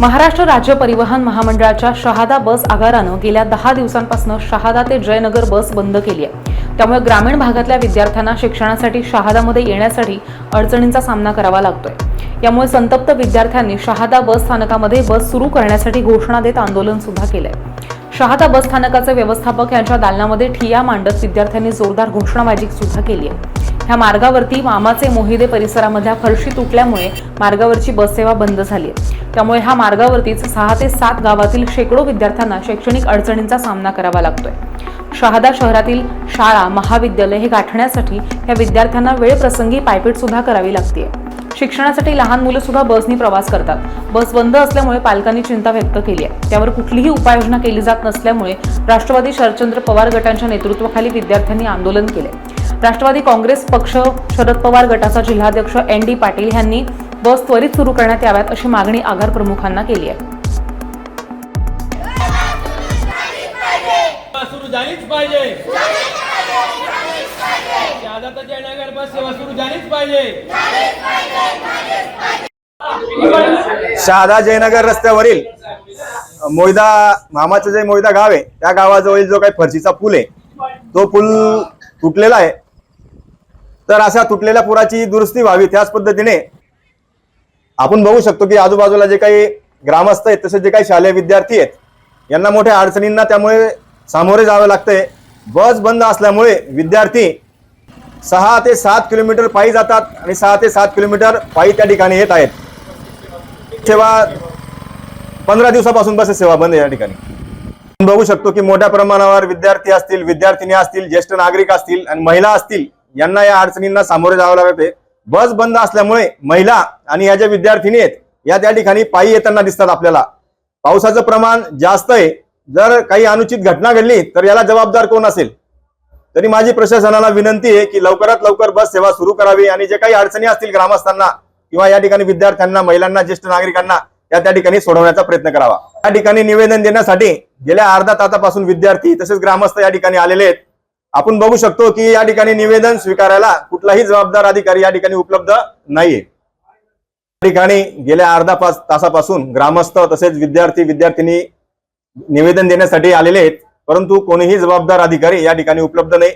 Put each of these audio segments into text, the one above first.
महाराष्ट्र राज्य परिवहन महामंडळाच्या शहादा बस आगारानं गेल्या दहा दिवसांपासून शहादा ते जयनगर बस बंद केली आहे. त्यामुळे ग्रामीण भागातल्या विद्यार्थ्यांना शिक्षणासाठी शहादामध्ये येण्यासाठी अडचणींचा सामना करावा लागतोय. यामुळे संतप्त विद्यार्थ्यांनी शहादा बस स्थानकामध्ये बस सुरू करण्यासाठी घोषणा देत आंदोलन सुद्धा केलंय. शहादा बस स्थानकाचे व्यवस्थापक यांच्या दालनामध्ये ठिया मांडत विद्यार्थ्यांनी जोरदार घोषणाबाजी सुद्धा केली आहे. ह्या मार्गावरती मामाचे मोहिदे परिसरामधल्या फरशी तुटल्यामुळे मार्गावरची बससेवा बंद झाली आहे. त्यामुळे ह्या मार्गावरतीच सहा ते सात गावातील शेकडो विद्यार्थ्यांना शैक्षणिक अडचणींचा सामना करावा लागतोय. शहादा शहरातील शाळा महाविद्यालय हे गाठण्यासाठी या विद्यार्थ्यांना वेळप्रसंगी पायपीट सुद्धा करावी लागते शिक्षणासाठी लहान मुलं सुद्धा बसनी प्रवास करतात. बस बंद असल्यामुळे पालकांनी चिंता व्यक्त केली आहे. त्यावर कुठलीही उपाययोजना केली जात नसल्यामुळे राष्ट्रवादी शरदचंद्र पवार गटांच्या नेतृत्वाखाली विद्यार्थ्यांनी आंदोलन केले राष्ट्रवादी काँग्रेस पक्ष शरद पवार गटाचा जिल्हाध्यक्ष एन डी पाटील यांनी बस त्वरित सुरू करण्यात याव्यात अशी मागणी आगार प्रमुखांना केली आहे. सेवा सुरू झालीच पाहिजे. शहादा ते जयनगर बस सेवा सुरू झालीच पाहिजे. शहादा जयनगर रस्त्यावरील मोयदा मामाचं जे मोयदा गाव आहे त्या गावाजवळील जो काही फरशीचा पूल आहे तो पूल तुटलेला आहे. तर अशा तुटलेल्या पुराची दुरुस्ती व्हावी त्याच पद्धतीने आपण बघू शकतो की आजूबाजूला जे काही ग्रामस्थ आहेत तसेच जे काही शालेय विद्यार्थी आहेत यांना मोठ्या अडचणींना त्यामुळे सामोरे जावे लागतंय बस बंद असल्यामुळे विद्यार्थी सहा ते सात किलोमीटर पायी जातात आणि सहा ते सात किलोमीटर पायी त्या ठिकाणी येत आहेत. सेवा पंधरा दिवसापासून बस सेवा बंद आहे या ठिकाणी. आपण बघू शकतो की मोठ्या प्रमाणावर विद्यार्थी असतील विद्यार्थिनी असतील ज्येष्ठ नागरिक असतील आणि महिला असतील यांना या अडचणींना सामोरे जावं लागते. बस बंद असल्यामुळे महिला आणि या ज्या विद्यार्थिनी आहेत या त्या ठिकाणी पायी येताना दिसतात आपल्याला. पावसाचं प्रमाण जास्त आहे. जर काही अनुचित घटना घडली तर याला जबाबदार कोण असेल? तरी माझी प्रशासनाला विनंती आहे की लवकरात लवकर बस सेवा सुरू करावी आणि जे काही अडचणी असतील ग्रामस्थांना किंवा या ठिकाणी विद्यार्थ्यांना महिलांना ज्येष्ठ नागरिकांना त्या त्या ठिकाणी सोडवण्याचा प्रयत्न करावा. या ठिकाणी निवेदन देण्यासाठी गेल्या अर्धा तासापासून विद्यार्थी तसेच ग्रामस्थ या ठिकाणी आलेले आहेत. आपण बघू शकतो की या ठिकाणी निवेदन स्वीकारायला कुठलाही जबाबदार अधिकारी या ठिकाणी उपलब्ध नाहीये. या ठिकाणी गेल्या अर्धा पाच तासापासून ग्रामस्थ तसेच विद्यार्थी विद्यार्थिनी निवेदन देण्यासाठी आलेले आहेत. परंतु कोणीही जबाबदार अधिकारी या ठिकाणी उपलब्ध नाही.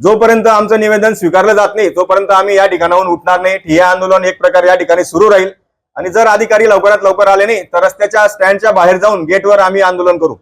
जोपर्यंत आमचं निवेदन स्वीकारलं जात नाही तोपर्यंत आम्ही या ठिकाणाहून उठणार नाही. हे आंदोलन एक प्रकारे या ठिकाणी सुरू राहील. आणि जर अधिकारी लवकरात लवकर आले नाही तर रस्त्याच्या स्टँडच्या बाहेर जाऊन गेटवर आम्ही आंदोलन करू.